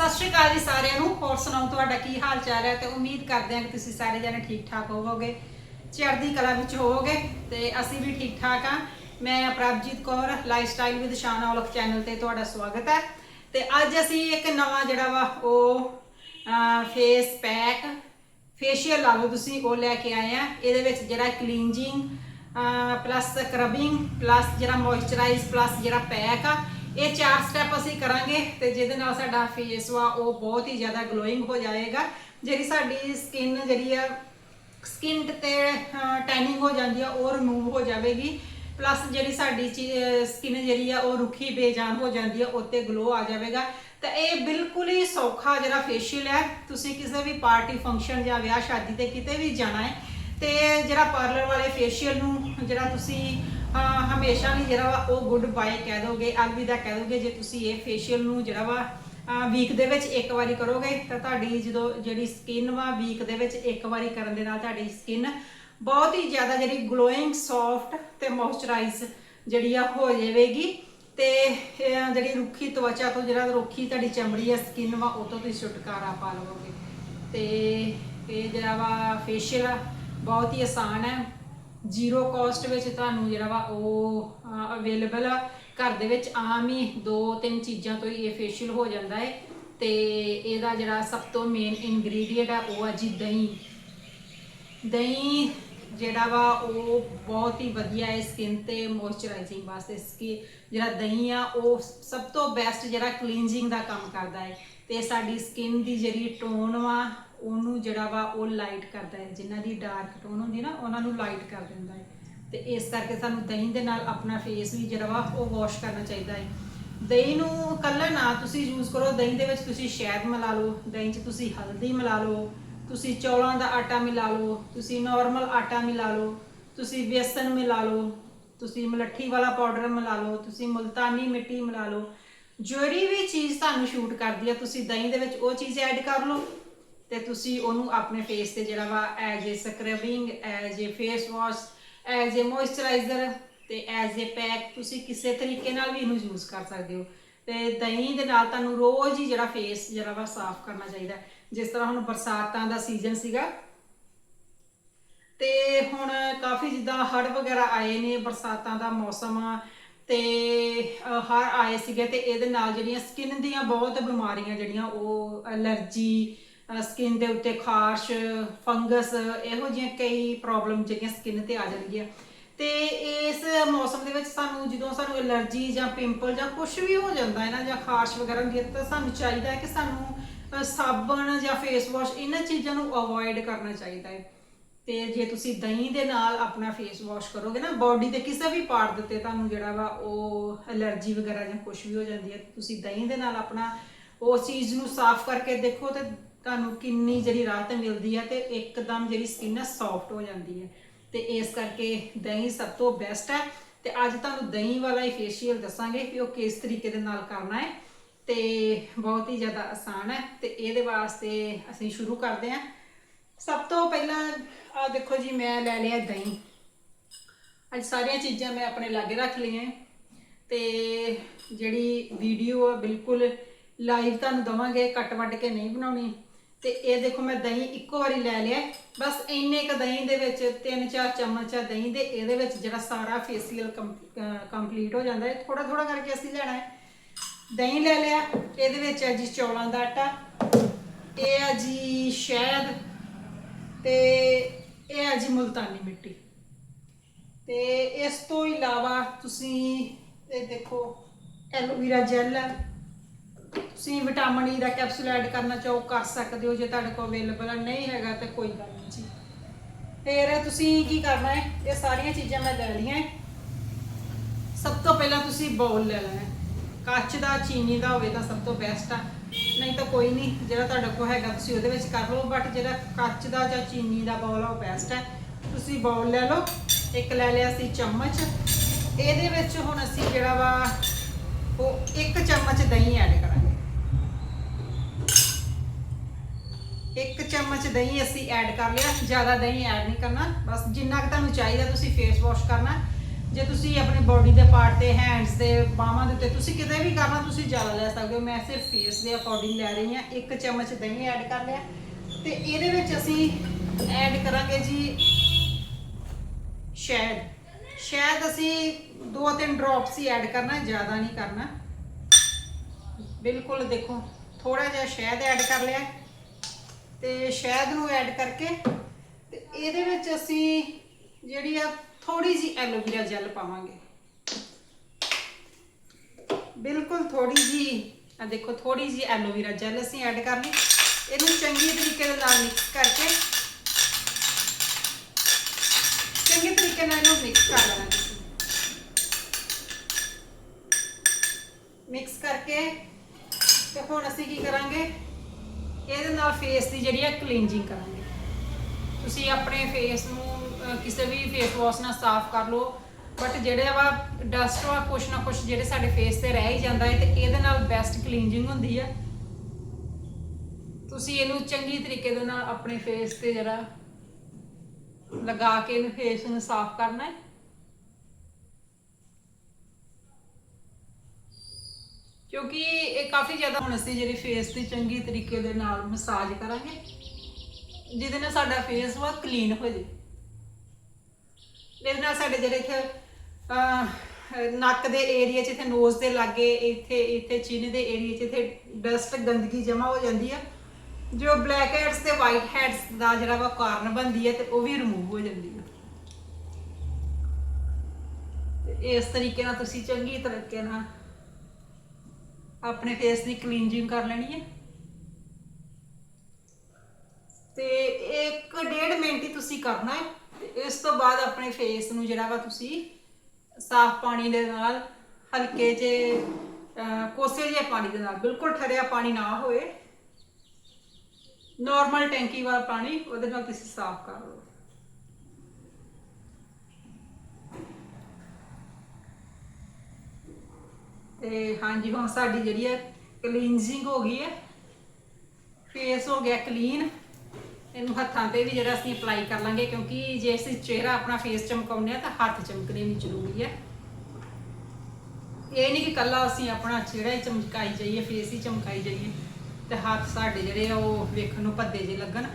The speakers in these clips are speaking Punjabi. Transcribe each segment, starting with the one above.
ਸਤਿ ਸ਼੍ਰੀ ਅਕਾਲ ਜੀ ਸਾਰਿਆਂ ਨੂੰ। ਹੋਰ ਸੁਣਾਓ, ਤੁਹਾਡਾ ਕੀ ਹਾਲ ਚਾਲ ਹੈ? ਤੇ ਉਮੀਦ ਕਰਦੇ ਹਾਂ ਕਿ ਤੁਸੀਂ ਸਾਰੇ ਜਣੇ ਠੀਕ ਠਾਕ ਹੋਵੋਗੇ। ਚੜ੍ਹਦੀ ਕਲਾ ਵਿੱਚ ਹੋਵੋਗੇ ਤੇ ਅਸੀਂ ਵੀ ਠੀਕ ਠਾਕ ਆ ਮੈਂ Prabhjeet Kaur lifestyle with Shan Aulakh channel ਤੇ ਤੁਹਾਡਾ ਸਵਾਗਤ ਹੈ। ਤੇ ਅੱਜ ਅਸੀਂ ਇੱਕ ਨਵਾਂ ਜਿਹੜਾ ਵਾ, ਉਹ ਫੇਸ ਪੈਕ ਫੇਸ਼ੀਅਲ ਲਾ ਲਓ ਤੁਸੀਂ, ਉਹ ਲੈ ਕੇ ਆਏ ਆ ਇਹਦੇ ਵਿੱਚ ਜਿਹੜਾ ਕਲੀਨਜਿੰਗ ਪਲੱਸ ਸਕਰਬਿੰਗ ਪਲੱਸ ਜਿਹੜਾ ਮੋਇਸਚਰਾਈਜ਼ ਪਲੱਸ ਜਿਹੜਾ ਪੈਕ ਆ ਇਹ ਚਾਰ ਸਟੈਪ ਅਸੀਂ ਕਰਾਂਗੇ ਤੇ ਜਿਹਦੇ ਨਾਲ ਸਾਡਾ ਫੇਸ ਵਾ, ਉਹ ਬਹੁਤ ਹੀ ਜ਼ਿਆਦਾ ਗਲੋਇੰਗ ਹੋ ਜਾਏਗਾ। ਜਿਹੜੀ ਸਾਡੀ ਸਕਿਨ ਜਿਹੜੀ ਆ ਸਕਿਨ ਤੇ ਟੈਨਿੰਗ ਹੋ ਜਾਂਦੀ ਆ, ਉਹ ਰਿਮੂਵ ਹੋ ਜਾਵੇਗੀ। ਪਲੱਸ ਜਿਹੜੀ ਸਾਡੀ ਸਕਿਨ ਜਿਹੜੀ ਆ, ਉਹ ਰੁੱਖੀ ਬੇਜਾਨ ਹੋ ਜਾਂਦੀ ਆ, ਉੱਤੇ ਗਲੋ ਆ ਜਾਵੇਗਾ। ਤਾਂ ਇਹ ਬਿਲਕੁਲ ਹੀ ਸੌਖਾ ਜਿਹੜਾ ਫੇਸ਼ੀਅਲ ਹੈ ਤੁਸੀਂ ਕਿਸੇ ਵੀ ਪਾਰਟੀ ਫੰਕਸ਼ਨ ਜਾਂ ਵਿਆਹ ਸ਼ਾਦੀ ਤੇ ਕਿਤੇ ਵੀ ਜਾਣਾ ਹੈ, ਤੇ ਜਿਹੜਾ ਪਾਰਲਰ ਵਾਲੇ ਫੇਸ਼ੀਅਲ ਨੂੰ, ਜਿਹੜਾ ਤੁਸੀਂ ਹਾਂ, ਹਮੇਸ਼ਾ ਲਈ ਜਿਹੜਾ ਵਾ ਉਹ ਗੁੱਡ ਬਾਏ ਕਹਿ ਦੋਗੇ ਅਲਵਿਦਾ ਕਹਿ ਦੋਗੇ, ਜੇ ਤੁਸੀਂ ਇਹ ਫੇਸ਼ੀਅਲ ਨੂੰ ਜਿਹੜਾ ਵਾ ਵੀਕ ਦੇ ਵਿੱਚ ਇੱਕ ਵਾਰੀ ਕਰੋਗੇ, ਤਾਂ ਤੁਹਾਡੀ ਜਦੋਂ ਜਿਹੜੀ ਸਕਿਨ ਵਾ ਵੀਕ ਦੇ ਵਿੱਚ ਇੱਕ ਵਾਰੀ ਕਰਨ ਦੇ ਨਾਲ ਤੁਹਾਡੀ ਸਕਿਨ ਬਹੁਤ ਹੀ ਜ਼ਿਆਦਾ ਜਿਹੜੀ ਗਲੋਇੰਗ ਸੌਫਟ ਤੇ ਮੋਇਸਚਰਾਈਜ਼ ਜਿਹੜੀ ਆ ਹੋ ਜਾਵੇਗੀ। ਤੇ ਜਿਹੜੀ ਰੁੱਖੀ ਤਵਚਾ ਤੋਂ ਜਿਹੜਾ ਰੁੱਖੀ ਤੁਹਾਡੀ ਚਮੜੀ ਆ ਸਕਿਨ ਵਾ, ਉਹ ਤੋਂ ਤੁਸੀਂ ਛੁਟਕਾਰਾ ਪਾ ਲਵੋਗੇ ਤੇ ਇਹ ਜਿਹੜਾ ਵਾ ਫੇਸ਼ੀਅਲ ਆ, ਬਹੁਤ ਹੀ ਆਸਾਨ ਹੈ। ਜ਼ੀਰੋ ਕਾਸਟ ਵਿੱਚ ਤੁਹਾਨੂੰ ਜਿਹੜਾ ਵਾ ਉਹ ਅਵੇਲੇਬਲ ਆ। ਘਰ ਦੇ ਵਿੱਚ ਆਮ ਹੀ ਦੋ ਤਿੰਨ ਚੀਜ਼ਾਂ ਤੋਂ ਹੀ ਇਹ ਫੇਸ਼ੀਅਲ ਹੋ ਜਾਂਦਾ ਹੈ ਤੇ ਇਹਦਾ ਜਿਹੜਾ ਸਭ ਤੋਂ ਮੇਨ ਇਨਗਰੀਡੀਅੰਟ ਆ, ਉਹ ਆ ਜੀ ਦਹੀਂ। ਦਹੀਂ ਜਿਹੜਾ ਵਾ ਉਹ ਬਹੁਤ ਹੀ ਵਧੀਆ ਹੈ ਸਕਿਨ ਤੇ ਮੋਇਸਚਰਾਈਜ਼ਿੰਗ ਵਾਸਤੇ। ਸਕਿਨ ਜਿਹੜਾ ਦਹੀਂ ਆ, ਉਹ ਸਭ ਤੋਂ ਬੈਸਟ ਜਿਹੜਾ ਕਲੀਨਜਿੰਗ ਦਾ ਕੰਮ ਕਰਦਾ ਹੈ ਤੇ ਸਾਡੀ ਸਕਿਨ ਦੀ ਜਿਹੜੀ ਟੋਨ ਵਾ, ਉਹਨੂੰ ਜਿਹੜਾ ਵਾ ਉਹ ਲਾਈਟ ਕਰਦਾ ਹੈ। ਜਿਨ੍ਹਾਂ ਦੀ ਡਾਰਕ ਟੋਨ ਹੁੰਦੀ ਨਾ, ਉਹਨਾਂ ਨੂੰ ਲਾਈਟ ਕਰ ਦਿੰਦਾ ਹੈ। ਤੇ ਇਸ ਕਰਕੇ ਸਾਨੂੰ ਦਹੀਂ ਦੇ ਨਾਲ ਆਪਣਾ ਫੇਸ ਵੀ ਜਿਹੜਾ ਵਾ, ਉਹ ਵਾਸ਼ ਕਰਨਾ ਚਾਹੀਦਾ ਹੈ। ਦਹੀਂ ਨੂੰ ਕੱਲਾ ਨਾ ਤੁਸੀਂ ਯੂਜ਼ ਕਰੋ। ਦਹੀਂ ਦੇ ਵਿੱਚ ਤੁਸੀਂ ਸ਼ਹਿਦ ਮਿਲਾ ਲਓ। ਦਹੀਂ 'ਚ ਤੁਸੀਂ ਹਲਦੀ ਮਿਲਾ ਲਓ। ਤੁਸੀਂ ਚੌਲਾਂ ਦਾ ਆਟਾ ਮਿਲਾ ਲਓ। ਤੁਸੀਂ ਨਾਰਮਲ ਆਟਾ ਮਿਲਾ ਲਓ। ਤੁਸੀਂ ਬੇਸਨ ਮਿਲਾ ਲਓ। ਤੁਸੀਂ ਮਲੱਠੀ ਵਾਲਾ ਪਾਊਡਰ ਮਿਲਾ ਲਓ। ਤੁਸੀਂ ਮੁਲਤਾਨੀ ਮਿੱਟੀ ਮਿਲਾ ਲਓ। ਜਿਹੜੀ ਵੀ ਚੀਜ਼ ਤੁਹਾਨੂੰ ਸ਼ੂਟ ਕਰਦੀ ਆ, ਤੁਸੀਂ ਦਹੀਂ ਦੇ ਵਿੱਚ ਉਹ ਚੀਜ਼ ਐਡ ਕਰ ਲਓ ਤੇ ਤੁਸੀਂ ਉਹਨੂੰ ਆਪਣੇ ਫੇਸ ਤੇ ਜਿਹੜਾ ਵਾ as a scrubbing as a face wash as a moisturiser ਤੇ ਐਜ਼ ਅ ਪੈਕ ਤੁਸੀਂ ਕਿਸੇ ਤਰੀਕੇ ਨਾਲ ਵੀ ਇਹਨੂੰ ਯੂਜ਼ ਕਰ ਸਕਦੇ ਹੋ। ਤੇ ਦਹੀਂ ਦੇ ਨਾਲ ਤੁਹਾਨੂੰ ਰੋਜ਼ ਹੀ ਜਿਹੜਾ ਫੇਸ ਜਿਹੜਾ ਵਾ ਸਾਫ਼ ਕਰਨਾ ਚਾਹੀਦਾ। ਜਿਸ ਤਰ੍ਹਾਂ ਹੁਣ ਬਰਸਾਤਾਂ ਦਾ ਸੀਜ਼ਨ ਸੀਗਾ। ਤੇ ਹੁਣ ਕਾਫੀ ਜਿੱਦਾਂ ਹੜ ਵਗੈਰਾ ਆਏ ਨੇ, ਬਰਸਾਤਾਂ ਦਾ ਮੌਸਮ ਆ ਤੇ ਅ, ਆਏ ਸੀਗੇ ਤੇ ਇਹਦੇ ਨਾਲ ਜਿਹੜੀਆਂ ਸਕਿਨ ਦੀਆਂ ਬਹੁਤ ਬਿਮਾਰੀਆਂ ਜਿਹੜੀਆਂ ਉਹ ਅਲਰਜੀ ਸਕਿਨ ਦੇ ਉੱਤੇ ਖਾਰਸ਼ ਫੰਗਸ ਇਹੋ ਜਿਹੀਆਂ ਕਈ ਪ੍ਰੋਬਲਮ ਜਿਹੜੀਆਂ ਸਕਿਨ ਤੇ ਆ ਜਾਂਦੀਆਂ। ਤੇ ਇਸ ਮੌਸਮ ਦੇ ਵਿੱਚ ਸਾਨੂੰ ਜਦੋਂ ਸਾਨੂੰ ਅਲਰਜੀ ਜਾਂ ਪਿੰਪਲ ਜਾਂ ਕੁਝ ਵੀ ਹੋ ਜਾਂਦਾ ਹੈ ਨਾ ਜਾਂ ਖਾਰਸ਼ ਵਗੈਰਾ ਹੁੰਦੀ ਹੈ ਤਾਂ ਸਾਨੂੰ ਚਾਹੀਦਾ ਹੈ ਕਿ ਸਾਨੂੰ ਸਾਬਣ ਜਾਂ ਫੇਸ ਵਾਸ਼ ਇਹਨਾਂ ਚੀਜ਼ਾਂ ਨੂੰ ਅਵੋਇਡ ਕਰਨਾ ਚਾਹੀਦਾ ਹੈ। ਤੇ ਜੇ ਤੁਸੀਂ ਦਹੀਂ ਦੇ ਨਾਲ ਆਪਣਾ ਫੇਸ ਵਾਸ਼ ਕਰੋਗੇ ਨਾ ਬਾਡੀ ਦੇ ਕਿਸੇ ਵੀ ਪਾਰਟ ਦੇ ਉੱਤੇ ਤੁਹਾਨੂੰ ਜਿਹੜਾ ਵਾ ਉਹ ਅਲਰਜੀ ਵਗੈਰਾ ਜਾਂ ਕੁਝ ਵੀ ਹੋ ਜਾਂਦੀ ਹੈ ਤੁਸੀਂ ਦਹੀਂ ਦੇ ਨਾਲ ਆਪਣਾ ਉਸ ਚੀਜ਼ ਨੂੰ ਸਾਫ਼ ਕਰਕੇ ਦੇਖੋ ਤੇ ਤੁਹਾਨੂੰ ਕਿੰਨੀ ਜਿਹੜੀ ਰਾਹਤ ਮਿਲਦੀ ਹੈ ਤੇ ਇੱਕਦਮ ਜਿਹੜੀ ਸਕਿਨ ਹੈ ਸੌਫਟ ਹੋ ਜਾਂਦੀ ਹੈ। ਤੇ ਇਸ ਕਰਕੇ ਦਹੀਂ ਸਭ ਤੋਂ ਬੈਸਟ ਹੈ। ਤੇ ਅੱਜ ਤੁਹਾਨੂੰ ਦਹੀਂ ਵਾਲਾ ਹੀ ਫੇਸ਼ੀਅਲ ਦੱਸਾਂਗੇ ਕਿ ਉਹ ਕਿਸ ਤਰੀਕੇ ਦੇ ਨਾਲ ਕਰਨਾ ਹੈ। ਤੇ ਬਹੁਤ ਹੀ ਜ਼ਿਆਦਾ ਆਸਾਨ ਹੈ। ਤੇ ਇਹਦੇ ਵਾਸਤੇ ਅਸੀਂ ਸ਼ੁਰੂ ਕਰਦੇ ਹਾਂ। ਸਭ ਤੋਂ ਪਹਿਲਾਂ ਆ ਦੇਖੋ ਜੀ, ਮੈਂ ਲੈ ਲਿਆ ਦਹੀਂ। ਅੱਜ ਸਾਰੀਆਂ ਚੀਜ਼ਾਂ ਮੈਂ ਆਪਣੇ ਲਾਗੇ ਰੱਖ ਲਈਆਂ ਹੈ। ਤੇ ਜਿਹੜੀ ਵੀਡੀਓ ਆ, ਬਿਲਕੁਲ ਲਾਈਵ ਤੁਹਾਨੂੰ ਦਵਾਂਗੇ, ਕੱਟ ਵੱਟ ਕੇ ਨਹੀਂ ਬਣਾਉਣੀ। ਤੇ ਇਹ ਦੇਖੋ, ਮੈਂ ਦਹੀਂ ਇੱਕੋ ਵਾਰੀ ਲੈ ਲਿਆ ਬਸ ਇੰਨੇ ਕ ਦਹੀਂ ਦੇ ਵਿੱਚ 3-4 ਚਮਚ ਆ ਦਹੀਂ ਦੇ, ਇਹਦੇ ਵਿੱਚ ਜਿਹੜਾ ਸਾਰਾ ਫੇਸ਼ੀਅਲ ਕੰਪਲੀਟ ਹੋ ਜਾਂਦਾ ਹੈ। ਥੋੜਾ ਥੋੜਾ ਕਰਕੇ ਅਸੀਂ ਲੈਣਾ ਹੈ। ਦਹੀਂ ਲੈ ਲਿਆ, ਇਹਦੇ ਵਿੱਚ ਹੈ ਜੀ ਚੌਲਾਂ ਦਾ ਆਟਾ। ਇਹ ਆ ਜੀ ਸ਼ਹਿਦ। ਤੇ ਇਹ ਹੈ ਜੀ ਮੁਲਤਾਨੀ ਮਿੱਟੀ। ਤੇ ਇਸ ਤੋਂ ਇਲਾਵਾ ਤੁਸੀਂ ਇਹ ਦੇਖੋ, ਐਲੋਵੀਰਾ ਜੈਲ ਹੈ। ਤੁਸੀਂ ਵਿਟਾਮਿਨ ਈ ਦਾ ਕੈਪਸੂਲ ਐਡ ਕਰਨਾ ਚਾਹੋ, ਕਰ ਸਕਦੇ ਹੋ, ਜੇ ਤੁਹਾਡੇ ਕੋਲ ਅਵੇਲੇਬਲ ਨਹੀਂ ਹੈਗਾ ਤਾਂ ਕੋਈ ਗੱਲ ਨਹੀਂ ਜੀ। ਫਿਰ ਤੁਸੀਂ ਕੀ ਕਰਨਾ ਹੈ? ਇਹ ਸਾਰੀਆਂ ਚੀਜ਼ਾਂ ਮੈਂ ਲੈ ਲਈਆਂ ਸਭ ਤੋਂ ਪਹਿਲਾਂ ਤੁਸੀਂ ਬਾਉਲ ਲੈ ਲੈਣਾ ਕੱਚ ਦਾ, ਚੀਨੀ ਦਾ ਹੋਵੇ ਤਾਂ ਸਭ ਤੋਂ ਬੈਸਟ ਆ। ਨਹੀਂ ਤਾਂ ਕੋਈ ਨਹੀਂ, ਜਿਹੜਾ ਤੁਹਾਡੇ ਕੋਲ ਹੈਗਾ ਤੁਸੀਂ ਉਹਦੇ ਵਿੱਚ ਕਰ ਲਓ ਬਟ ਜਿਹੜਾ ਕੱਚ ਦਾ ਜਾਂ ਚੀਨੀ ਦਾ ਬਾਉਲ ਆ, ਉਹ ਬੈਸਟ ਹੈ ਤੁਸੀਂ ਬਾਉਲ ਲੈ ਲਓ, ਇੱਕ ਲੈ ਲਿਆ ਸੀ ਚਮਚ। ਇਹਦੇ ਵਿੱਚ ਹੁਣ ਅਸੀਂ ਜਿਹੜਾ ਵਾ, ਉਹ ਇੱਕ ਚਮਚ ਦਹੀਂ ਐਡ ਕਰਾਂਗੇ। ਇੱਕ ਚਮਚ ਦਹੀਂ ਅਸੀਂ ਐਡ ਕਰ ਲਿਆ, ਜ਼ਿਆਦਾ ਦਹੀਂ ਐਡ ਨਹੀਂ ਕਰਨਾ। ਬਸ ਜਿੰਨਾ ਕੁ ਤੁਹਾਨੂੰ ਚਾਹੀਦਾ ਤੁਸੀਂ ਫੇਸ ਵਾਸ਼ ਕਰਨਾ। ਜੇ ਤੁਸੀਂ ਆਪਣੀ ਬਾਡੀ ਦੇ ਪਾਰਟ ਤੇ ਹੈਂਡਸ ਦੇ ਬਾਹਾਂ ਦੇ ਉੱਤੇ ਤੁਸੀਂ ਕਿਤੇ ਵੀ ਕਰਨਾ, ਤੁਸੀਂ ਜ਼ਿਆਦਾ ਲੈ ਸਕਦੇ ਹੋ। ਮੈਂ ਸਿਰਫ ਫੇਸ ਦੇ ਅਕੋਰਡਿੰਗ ਲੈ ਰਹੀ ਹਾਂ। ਇੱਕ ਚਮਚ ਦਹੀਂ ਐਡ ਕਰ ਲਿਆ। ਤੇ ਇਹਦੇ ਵਿੱਚ ਅਸੀਂ ਐਡ ਕਰਾਂਗੇ ਜੀ ਸ਼ਹਿਦ। ਸ਼ਹਿਦ ਅਸੀਂ ਦੋ ਤਿੰਨ ਡ੍ਰੌਪਸ ਹੀ ਐਡ ਕਰਨਾ, ਜ਼ਿਆਦਾ ਨਹੀਂ ਕਰਨਾ। ਬਿਲਕੁਲ ਦੇਖੋ ਥੋੜਾ ਜਿਹਾ ਸ਼ਹਿਦ ਐਡ ਕਰ ਲਿਆ। ਤੇ ਸ਼ਹਿਦ ਨੂੰ ਐਡ ਕਰਕੇ ਤੇ ਇਹਦੇ ਵਿੱਚ ਅਸੀਂ ਜਿਹੜੀ ਆ ਥੋੜੀ ਜੀ ਐਲੋਵੇਰਾ ਜੈਲ ਪਾਵਾਂਗੇ। ਬਿਲਕੁਲ ਥੋੜੀ ਜੀ ਆ ਦੇਖੋ ਥੋੜੀ ਜੀ ਐਲੋਵੇਰਾ ਜੈਲ ਅਸੀਂ ਐਡ ਕਰਨੀ ਇਹਨੂੰ ਚੰਗੀ ਤਰੀਕੇ ਦੇ ਨਾਲ ਮਿਕਸ ਕਰਕੇ, ਚੰਗੇ ਤਰੀਕੇ ਨਾਲ ਇਹਨੂੰ ਮਿਕਸ ਕਰ ਲੈਣਾ ਤੁਸੀਂ ਮਿਕਸ ਕਰਕੇ ਤੇ ਹੁਣ ਅਸੀਂ ਕੀ ਕਰਾਂਗੇ? ਇਹਦੇ ਨਾਲ ਫੇਸ ਦੀ ਜਿਹੜੀ ਹੈ ਕਲੀਨਜਿੰਗ ਕਰਾਂਗੇ। ਤੁਸੀਂ ਆਪਣੇ ਫੇਸ ਨੂੰ ਕਿਸੇ ਵੀ ਫੇਸ ਵਾਸ਼ ਨਾਲ ਸਾਫ਼ ਕਰ ਲਓ। ਬਟ ਜਿਹੜੇ ਵਾ ਡਸਟ ਵਾ ਕੁਛ ਨਾ ਕੁਛ ਜਿਹੜੇ ਸਾਡੇ ਫੇਸ ਤੇ ਰਹਿ ਹੀ ਜਾਂਦਾ ਹੈ ਤੇ ਇਹਦੇ ਨਾਲ ਬੈਸਟ ਕਲੀਨਜਿੰਗ ਹੁੰਦੀ ਆ ਤੁਸੀਂ ਇਹਨੂੰ ਚੰਗੀ ਤਰੀਕੇ ਦੇ ਨਾਲ ਆਪਣੇ ਫੇਸ ਤੇ ਜਿਹੜਾ ਲਗਾ ਕੇ ਇਹਨੂੰ ਫੇਸ ਨੂੰ ਸਾਫ਼ ਕਰਨਾ ਹੈ। ਕਿਉਂਕਿ ਇਹ ਕਾਫੀ ਜ਼ਿਆਦਾ ਹੁਣ ਅਸੀਂ ਜਿਹੜੀ ਫੇਸ ਤੇ ਚੰਗੀ ਤਰੀਕੇ ਦੇ ਨਾਲ ਮਸਾਜ ਕਰਾਂਗੇ। ਜਿਹਦੇ ਨਾਲ ਸਾਡਾ ਫੇਸ ਵਾ ਕਲੀਨ ਹੋ ਜੇ। ਇਹਦੇ ਨਾਲ ਸਾਡੇ ਜਿਹੜੇ ਇੱਥੇ ਅਹ, ਨੱਕ ਦੇ ਏਰੀਆ 'ਚ ਇੱਥੇ ਨੋਜ਼ ਦੇ ਲਾਗੇ ਇੱਥੇ ਇੱਥੇ ਚਿਨ ਦੇ ਏਰੀਆ 'ਚ ਇੱਥੇ ਡਸਟ ਗੰਦਗੀ ਜਮਾ ਹੋ ਜਾਂਦੀ ਆ। ਜੋ ਬਲੈਕ ਹੈਡਸ ਤੇ ਵਾਈਟ ਹੈਡਸ ਦਾ ਜਿਹੜਾ ਵਾ ਕਾਰਨ ਬਣਦੀ ਹੈ ਤੇ ਉਹ ਵੀ ਰਿਮੂਵ ਹੋ ਜਾਂਦੀ ਹੈ ਤੇ ਇਸ ਤਰੀਕੇ ਨਾਲ ਤੁਸੀਂ ਚੰਗੀ ਤਰੀਕੇ ਨਾਲ ਆਪਣੇ ਫੇਸ ਦੀ ਕਲੀਨਜਿੰਗ ਕਰ ਲੈਣੀ ਹੈ ਤੇ ਇੱਕ ਡੇਢ ਮਿੰਟ ਹੀ ਤੁਸੀਂ ਕਰਨਾ ਹੈ। ਤੇ ਇਸ ਤੋਂ ਬਾਅਦ ਆਪਣੇ ਫੇਸ ਨੂੰ ਜਿਹੜਾ ਵਾ ਤੁਸੀਂ ਸਾਫ਼ ਪਾਣੀ ਦੇ ਨਾਲ ਹਲਕੇ ਜੇ ਕੋਸੇ ਜਿਹੇ ਪਾਣੀ ਦੇ ਨਾਲ, ਬਿਲਕੁਲ ਠਰਿਆ ਪਾਣੀ ਨਾ ਹੋਏ। ਨਾਰਮਲ ਟੈਂਕੀ ਵਾਲਾ ਪਾਣੀ, ਉਹਦੇ ਨਾਲ ਤੁਸੀਂ ਸਾਫ਼ ਕਰ ਲਓ। ਤੇ ਹਾਂਜੀ, ਹੁਣ ਸਾਡੀ ਜਿਹੜੀ ਹੈ ਕਲੀਨਜ਼ਿੰਗ ਹੋ ਗਈ ਹੈ। ਫੇਸ ਹੋ ਗਿਆ ਕਲੀਨ ਇਹਨੂੰ ਹੱਥਾਂ ਤੇ ਵੀ ਜਿਹੜਾ ਅਸੀਂ ਅਪਲਾਈ ਕਰ ਲਾਂਗੇ, ਕਿਉਂਕਿ ਜੇ ਅਸੀਂ ਚਿਹਰਾ ਆਪਣਾ ਫੇਸ ਚਮਕਾਉਂਦੇ ਆ, ਤਾਂ ਹੱਥ ਚਮਕਣੇ ਵੀ ਜ਼ਰੂਰੀ ਹੈ ਇਹ ਨਹੀਂ ਕਿ ਕੱਲਾ ਅਸੀਂ ਆਪਣਾ ਚਿਹਰਾ ਹੀ ਚਮਕਾਈ ਜਾਈਏ ਫੇਸ ਹੀ ਚਮਕਾਈ ਜਾਈਏ, ਤੇ ਹੱਥ ਸਾਡੇ ਜਿਹੜੇ ਆ, ਉਹ ਵੇਖਣ ਨੂੰ ਭੱਦੇ ਜੇ ਲੱਗਣ।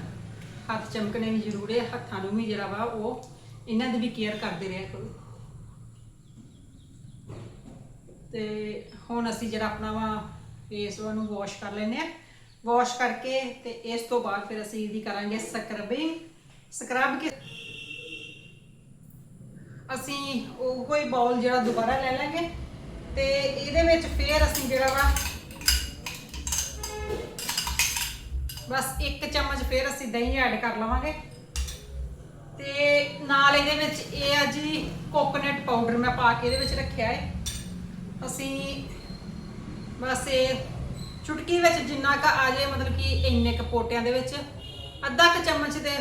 ਹੱਥ ਚਮਕਣੇ ਵੀ ਜ਼ਰੂਰੀ ਹੈ ਹੱਥਾਂ ਨੂੰ ਵੀ ਜਿਹੜਾ ਵਾ, ਉਹ ਇਹਨਾਂ ਦੀ ਵੀ ਕੇਅਰ ਕਰਦੇ ਰਿਹਾ ਕਰੋ। ਤੇ ਹੁਣ ਅਸੀਂ ਜਿਹੜਾ ਆਪਣਾ ਵਾ ਫੇਸ ਉਹਨੂੰ ਵਾਸ਼ ਕਰ ਲੈਨੇ ਆ। ਵਾਸ਼ ਕਰਕੇ ਤੇ ਇਸ ਤੋਂ ਬਾਅਦ ਫਿਰ ਅਸੀਂ ਇਹਦੀ ਕਰਾਂਗੇ ਸਕਰਬਿੰਗ ਸਕਰਬ ਕੇ ਅਸੀਂ ਉਹ ਕੋਈ ਬਾਉਲ ਜਿਹੜਾ ਦੁਬਾਰਾ ਲੈ ਲਾਂਗੇ ਤੇ ਇਹਦੇ ਵਿੱਚ ਫਿਰ ਅਸੀਂ ਜਿਹੜਾ ਵਾ ਬਸ ਇੱਕ ਚਮਚ ਫਿਰ ਅਸੀਂ ਦਹੀਂ ਐਡ ਕਰ ਲਵਾਂਗੇ। ਤੇ ਨਾਲ ਇਹਦੇ ਵਿੱਚ ਇਹ ਆ ਜੀ ਕੋਕੋਨਟ ਪਾਊਡਰ ਮੈਂ ਪਾ ਕੇ ਇਹਦੇ ਵਿੱਚ ਰੱਖਿਆ ਹੈ ਅਸੀਂ ਬਸ ਇਹ ਚੁਟਕੀ ਵਿੱਚ ਜਿੰਨਾ ਕ ਆ ਜਾਏ ਮਤਲਬ ਕਿ ਇੰਨੇ ਕ ਪੋਟਿਆਂ ਦੇ ਵਿੱਚ, ਅੱਧਾ ਕ ਚਮਚ ਦੇ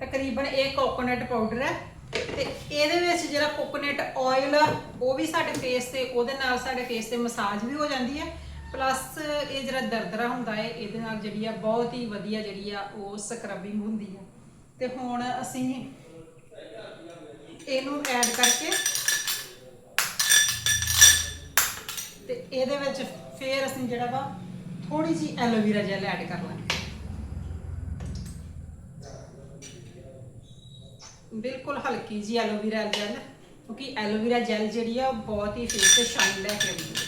ਤਕਰੀਬਨ ਇਹ ਕੋਕੋਨਟ ਪਾਊਡਰ ਹੈ। ਤੇ ਇਹਦੇ ਵਿੱਚ ਜਿਹੜਾ ਕੋਕੋਨਟ ਆਇਲ ਆ ਉਹ ਵੀ ਸਾਡੇ ਫੇਸ ਤੇ, ਉਹਦੇ ਨਾਲ ਸਾਡੇ ਫੇਸ ਤੇ ਮਸਾਜ ਵੀ ਹੋ ਜਾਂਦੀ ਹੈ। ਪਲੱਸ ਇਹ ਜਿਹੜਾ ਦਰਦਰਾ ਹੁੰਦਾ ਹੈ, ਇਹਦੇ ਨਾਲ ਜਿਹੜੀ ਆ ਬਹੁਤ ਹੀ ਵਧੀਆ ਜਿਹੜੀ ਆ ਉਹ ਸਕਰਬਿੰਗ ਹੁੰਦੀ ਆ ਤੇ ਹੁਣ ਅਸੀਂ ਇਹਨੂੰ ਐਡ ਕਰਕੇ ਤੇ ਇਹਦੇ ਵਿੱਚ ਫਿਰ ਅਸੀਂ ਜਿਹੜਾ ਵਾ ਥੋੜੀ ਜੀ ਐਲੋਵੇਰਾ ਜੈਲ ਐਡ ਕਰ ਲਾਂਗੇ। ਬਿਲਕੁਲ ਹਲਕੀ ਜੀ ਐਲੋਵੇਰਾ ਜੈਲ ਕਿਉਂਕਿ ਐਲੋਵੇਰਾ ਜੈਲ ਜਿਹੜੀ ਆ ਉਹ ਬਹੁਤ ਹੀ ਫੇਸ ਤੇ ਸ਼ਾਈਨ ਲੈ ਕੇ ਆਉਂਦੀ ਹੈ।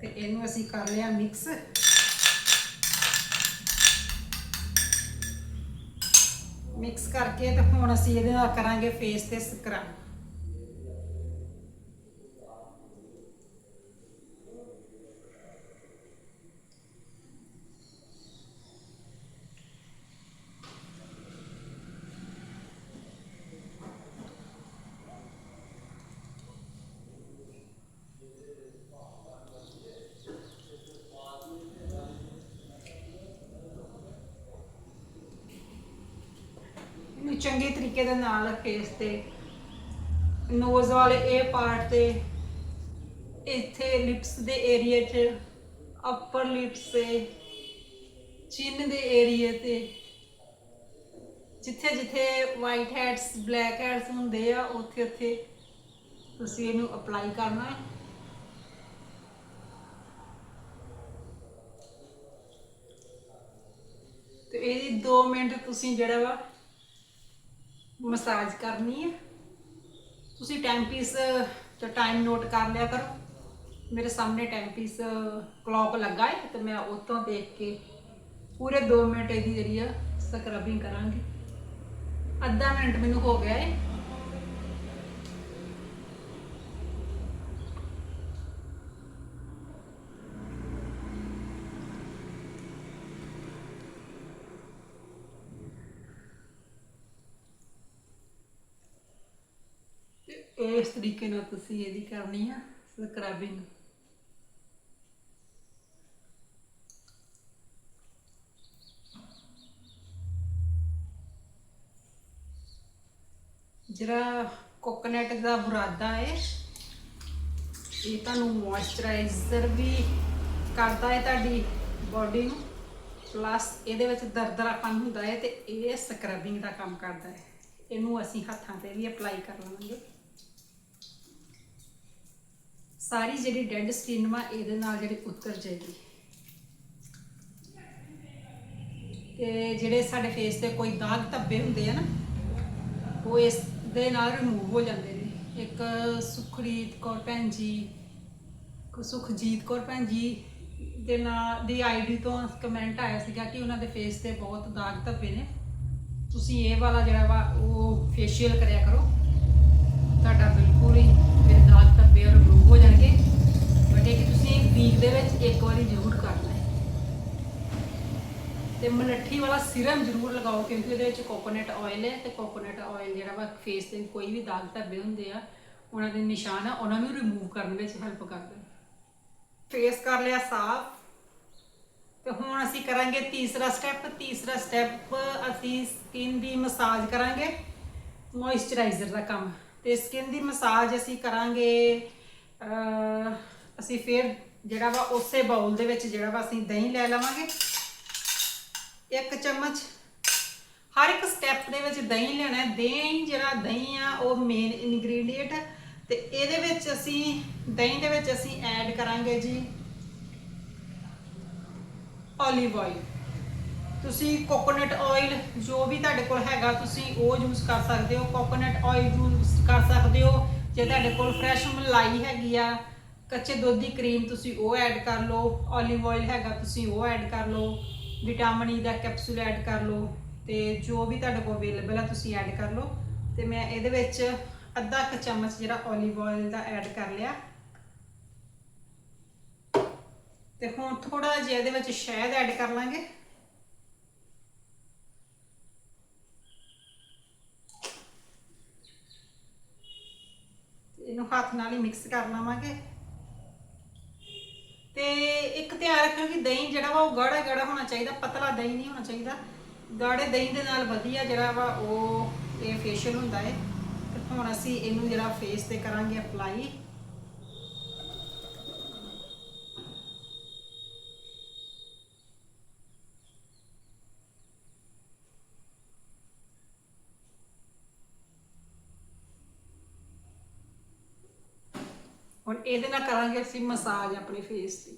ਤੇ ਇਹਨੂੰ ਅਸੀਂ ਕਰ ਲਿਆ ਮਿਕਸ ਮਿਕਸ ਕਰਕੇ ਤੇ ਹੁਣ ਅਸੀਂ ਇਹਦੇ ਨਾਲ ਕਰਾਂਗੇ ਫੇਸ ਤੇ ਸਕਰਬ ਇਹਨੂੰ ਚੰਗੇ ਤਰੀਕੇ ਦੇ ਨਾਲ ਫੇਸ ਤੇ ਨੋਜ਼ ਵਾਲੇ ਇਹ ਪਾਰਟ ਤੇ ਇੱਥੇ ਲਿਪਸ ਦੇ ਏਰੀਆ 'ਚ ਅਪਰ ਲਿਪਸ ਤੇ ਚਿਨ ਦੇ ਏਰੀਆ ਤੇ, ਜਿੱਥੇ ਜਿੱਥੇ ਵਾਈਟ ਹੈਡਸ ਬਲੈਕ ਹੈਡਸ ਹੁੰਦੇ ਆ, ਉੱਥੇ ਉੱਥੇ ਤੁਸੀਂ ਇਹਨੂੰ ਅਪਲਾਈ ਕਰਨਾ। ਹੈ ਤੇ ਇਹਦੀ 2 ਮਿੰਟ ਤੁਸੀਂ ਜਿਹੜਾ ਵਾ ਮਸਾਜ ਕਰਨੀ ਹੈ। ਤੁਸੀਂ ਟਾਈਮ ਪੀਸ ਤੇ ਟਾਈਮ ਨੋਟ ਕਰ ਲਿਆ ਕਰੋ। ਮੇਰੇ ਸਾਹਮਣੇ ਟਾਈਮ ਪੀਸ ਕਲੌਕ ਲੱਗਾ ਹੈ ਤੇ ਮੈਂ ਉਹ ਤੋਂ ਦੇਖ ਕੇ ਪੂਰੇ 2 ਮਿੰਟ ਇਹਦੀ ਜਿਹੜੀ ਆ ਸਕਰਬਿੰਗ ਕਰਾਂਗੀ। ਅੱਧਾ ਮਿੰਟ ਮੈਨੂੰ ਹੋ ਗਿਆ ਹੈ ਤੇ ਇਸ ਤਰੀਕੇ ਨਾਲ ਤੁਸੀਂ ਇਹਦੀ ਕਰਨੀ ਆ ਸਕਰਬਿੰਗ ਜਿਹੜਾ ਕੋਕੋਨਟ ਦਾ ਬੁਰਾਦਾ ਹੈ ਇਹ ਤੁਹਾਨੂੰ ਮੋਇਸਚਰਾਈਜ਼ਰ ਵੀ ਕਰਦਾ ਹੈ ਤੁਹਾਡੀ ਬਾਡੀ ਨੂੰ ਪਲੱਸ ਇਹਦੇ ਵਿੱਚ ਦਰਦਰਾਪਨ ਹੁੰਦਾ ਹੈ ਤੇ ਇਹ ਸਕਰਬਿੰਗ ਦਾ ਕੰਮ ਕਰਦਾ ਹੈ ਇਹਨੂੰ ਅਸੀਂ ਹੱਥਾਂ ਤੇ ਵੀ ਅਪਲਾਈ ਕਰ ਲਵਾਂਗੇ। ਸਾਰੀ ਜਿਹੜੀ ਡੈਡ ਸਕਿਨ ਵਾ, ਇਹਦੇ ਨਾਲ ਜਿਹੜੀ ਉਤਰ ਜਾਏਗੀ। ਤੇ ਜਿਹੜੇ ਸਾਡੇ ਫੇਸ ਤੇ ਕੋਈ ਦਾਗ ਧੱਬੇ ਹੁੰਦੇ ਆ ਨਾ, ਉਹ ਇਸ ਦੇ ਨਾਲ ਰਿਮੂਵ ਹੋ ਜਾਂਦੇ ਨੇ। ਇੱਕ ਸੁਖਰੀਤ ਕੌਰ ਭੈਣ ਜੀ ਕੋ ਸੁਖਜੀਤ ਕੌਰ ਭੈਣ ਜੀ ਦੇ ਨਾਲ, ਦੀ ਆਈਡੀ ਤੋਂ ਕਮੈਂਟ ਆਇਆ ਸੀਗਾ ਕਿ ਉਹਨਾਂ ਦੇ ਫੇਸ ਤੇ ਬਹੁਤ ਦਾਗ ਧੱਬੇ ਨੇ। ਤੁਸੀਂ ਇਹ ਵਾਲਾ ਜਿਹੜਾ ਵਾ, ਉਹ ਫੇਸ਼ੀਅਲ ਕਰਿਆ ਕਰੋ। ਤੁਹਾਡਾ ਬਿਲਕੁਲ ਹੀ ਫਿਰ ਦਾਗ ਹੋ ਜਾਣਗੇ। ਬਟ ਇਹ ਕਿ ਤੁਸੀਂ ਵੀਕ ਦੇ ਵਿੱਚ ਇੱਕ ਵਾਰੀ ਜ਼ਰੂਰ ਕਰਨਾ ਹੈ। ਤੇ ਮਲੱਠੀ ਵਾਲਾ ਸਿਰਮ ਜ਼ਰੂਰ ਲਗਾਓ, ਕਿਉਂਕਿ ਉਹਦੇ ਵਿੱਚ ਕੋਕੋਨਟ ਆਇਲ ਹੈ ਤੇ ਕੋਕੋਨਟ ਆਇਲ ਜਿਹੜਾ ਵਾ ਫੇਸ ਤੇ ਕੋਈ ਵੀ ਦਾਗ ਧੱਬੇ ਹੁੰਦੇ ਆ, ਉਹਨਾਂ ਦੇ ਨਿਸ਼ਾਨ ਆ, ਉਹਨਾਂ ਨੂੰ ਰਿਮੂਵ ਕਰਨ ਵਿੱਚ ਹੈਲਪ ਕਰਦਾ ਫੇਸ ਕਰ ਲਿਆ ਸਾਫ਼। ਤੇ ਹੁਣ ਅਸੀਂ ਕਰਾਂਗੇ ਤੀਸਰਾ ਸਟੈਪ ਤੀਸਰਾ ਸਟੈਪ ਅਸੀਂ ਸਕਿਨ ਦੀ ਮਸਾਜ ਕਰਾਂਗੇ। ਮੋਇਸਚਰਾਈਜ਼ਰ ਦਾ ਕੰਮ। ਤੇ ਸਕਿਨ ਦੀ ਮਸਾਜ ਅਸੀਂ ਕਰਾਂਗੇ ਅਸੀਂ ਫਿਰ ਜਿਹੜਾ ਵਾ ਉਸੇ ਬਾਉਲ ਦੇ ਵਿੱਚ ਜਿਹੜਾ ਵਾ ਅਸੀਂ ਦਹੀਂ ਲੈ ਲਵਾਂਗੇ। ਇੱਕ ਚਮਚ, ਹਰ ਇੱਕ ਸਟੈਪ ਦੇ ਵਿੱਚ ਦਹੀਂ ਲੈਣਾ ਹੈ। ਦਹੀਂ ਜਿਹੜਾ ਦਹੀਂ ਆ, ਉਹ ਮੇਨ ਇਨਗਰੀਡੀਅੰਟ ਤੇ ਇਹਦੇ ਵਿੱਚ ਅਸੀਂ, ਦਹੀਂ ਦੇ ਵਿੱਚ ਅਸੀਂ ਐਡ ਕਰਾਂਗੇ ਜੀ ਓਲੀਵ oil ਤੁਸੀਂ ਕੋਕੋਨਟ ਆਇਲ ਜੋ ਵੀ ਤੁਹਾਡੇ ਕੋਲ ਹੈਗਾ, ਤੁਸੀਂ ਉਹ ਯੂਜ਼ ਕਰ ਸਕਦੇ ਹੋ। ਕੋਕੋਨਟ ਆਇਲ ਯੂਜ਼ ਕਰ ਸਕਦੇ ਹੋ। ਜੇ ਤੁਹਾਡੇ ਕੋਲ ਫਰੈਸ਼ ਮਲਾਈ ਹੈਗੀ ਆ, ਕੱਚੇ ਦੁੱਧ ਦੀ ਕਰੀਮ ਤੁਸੀਂ ਉਹ ਐਡ ਕਰ ਲਓ। olive oil ਹੈਗਾ, ਤੁਸੀਂ ਉਹ ਐਡ ਕਰ ਲਓ। ਵਿਟਾਮਿਨ ਈ e ਦਾ ਕੈਪਸੂਲ ਐਡ ਕਰ ਲਓ। ਤੇ ਜੋ ਵੀ ਤੁਹਾਡੇ ਕੋਲ ਅਵੇਲੇਬਲ ਆ, ਤੁਸੀਂ ਐਡ ਕਰ ਲਓ। ਤੇ ਮੈਂ ਇਹਦੇ ਵਿੱਚ ਅੱਧਾ ਕੁ ਚਮਚ ਜਿਹੜਾ olive oil ਦਾ ਐਡ ਕਰ ਲਿਆ। ਤੇ ਹੁਣ ਥੋੜਾ ਜਿਹਾ ਇਹਦੇ ਵਿੱਚ ਸ਼ਹਿਦ ਐਡ ਕਰ ਲਾਂਗੇ ਤੇ ਇਹਨੂੰ ਹੱਥ ਨਾਲ ਹੀ ਮਿਕਸ ਕਰ ਲਵਾਂਗੇ। ਤੇ ਇੱਕ ਧਿਆਨ ਰੱਖਿਓ ਕਿ ਦਹੀਂ ਜਿਹੜਾ ਵਾ ਉਹ ਗਾੜਾ ਗਾੜਾ ਹੋਣਾ ਚਾਹੀਦਾ, ਪਤਲਾ ਦਹੀਂ ਨਹੀਂ ਹੋਣਾ ਚਾਹੀਦਾ। ਗਾੜੇ ਦਹੀਂ ਦੇ ਨਾਲ ਵਧੀਆ ਜਿਹੜਾ ਵਾ ਉਹ ਇਹ ਫੇਸ਼ੀਅਲ ਹੁੰਦਾ ਹੈ ਤੇ ਹੁਣ ਅਸੀਂ ਇਹਨੂੰ ਜਿਹੜਾ ਫੇਸ ਤੇ ਕਰਾਂਗੇ ਅਪਲਾਈ ਹੁਣ ਇਹਦੇ ਨਾਲ ਕਰਾਂਗੇ ਅਸੀਂ ਮਸਾਜ ਆਪਣੇ ਫੇਸ ਦੀ।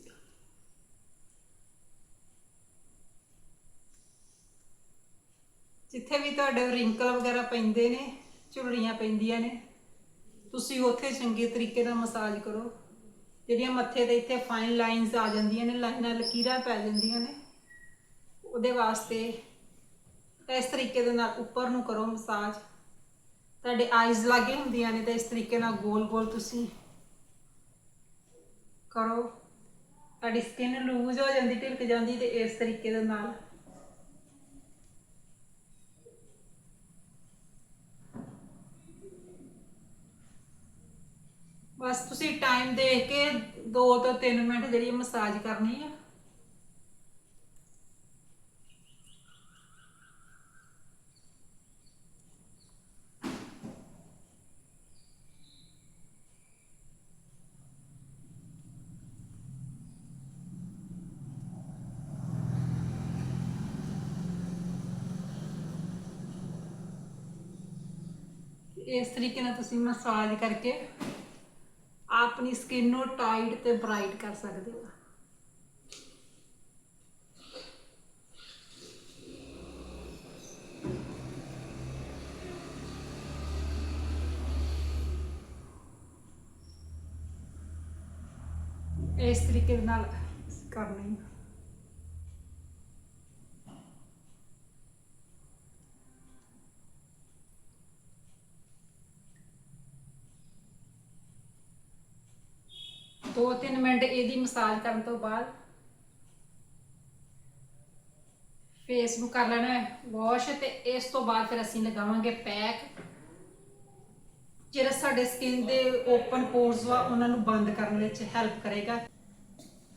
ਜਿੱਥੇ ਵੀ ਤੁਹਾਡੇ ਰਿੰਕਲ ਵਗੈਰਾ ਪੈਂਦੇ ਨੇ, ਝੁਰੜੀਆਂ ਪੈਂਦੀਆਂ ਨੇ, ਤੁਸੀਂ ਉੱਥੇ ਚੰਗੇ ਤਰੀਕੇ ਨਾਲ ਮਸਾਜ ਕਰੋ। ਜਿਹੜੀਆਂ ਮੱਥੇ ਤੇ ਇੱਥੇ ਫਾਈਨ ਲਾਈਨਸ ਆ ਜਾਂਦੀਆਂ ਨੇ, ਲਾਈਨਾਂ ਲਕੀਰਾਂ ਪੈ ਜਾਂਦੀਆਂ ਨੇ, ਉਹਦੇ ਵਾਸਤੇ ਇਸ ਤਰੀਕੇ ਦੇ ਨਾਲ ਉੱਪਰ ਨੂੰ ਕਰੋ ਮਸਾਜ। ਤੁਹਾਡੇ ਆਈਜ਼ ਲਾਗੇ ਹੁੰਦੀਆਂ ਨੇ, ਤਾਂ ਇਸ ਤਰੀਕੇ ਨਾਲ ਗੋਲ ਗੋਲ ਤੁਸੀਂ ਕਰੋ। ਤੁਹਾਡੀ ਸਕਿਨ ਲੂਜ਼ ਹੋ ਜਾਂਦੀ, ਢਿਲਕ ਜਾਂਦੀ ਤੇ ਇਸ ਤਰੀਕੇ ਦੇ ਨਾਲ। ਬਸ ਤੁਸੀਂ ਟਾਈਮ ਦੇਖ ਕੇ 2 ਤੋਂ 3 ਮਿੰਟ ਜਿਹੜੀ ਮਸਾਜ ਕਰਨੀ ਆ ਇਸ ਤਰੀਕੇ ਨਾਲ ਤੁਸੀਂ ਮਸਾਜ ਕਰਕੇ ਆਪਣੀ ਸਕਿਨ ਨੂੰ ਟਾਈਟ ਤੇ ਬ੍ਰਾਈਟ ਕਰ ਸਕਦੇ ਹੋ। ਇਸ ਤਰੀਕੇ ਦੇ ਨਾਲ ਕਰਨੀ। ਹੈ ਦੋ ਤਿੰਨ ਮਿੰਟ ਇਹਦੀ ਮਸਾਜ ਕਰਨ ਤੋਂ ਬਾਅਦ ਫੇਸ ਨੂੰ ਕਰ ਲੈਣਾ ਹੈ ਵਾਸ਼ ਤੇ ਇਸ ਤੋਂ ਬਾਅਦ ਫਿਰ ਅਸੀਂ ਲਗਾਵਾਂਗੇ ਪੈਕ ਜਿਹੜਾ ਸਾਡੇ ਸਕਿਨ ਦੇ ਓਪਨ ਪੋਰਸ ਵਾ, ਉਹਨਾਂ ਨੂੰ ਬੰਦ ਕਰਨ ਵਿੱਚ ਹੈਲਪ ਕਰੇਗਾ।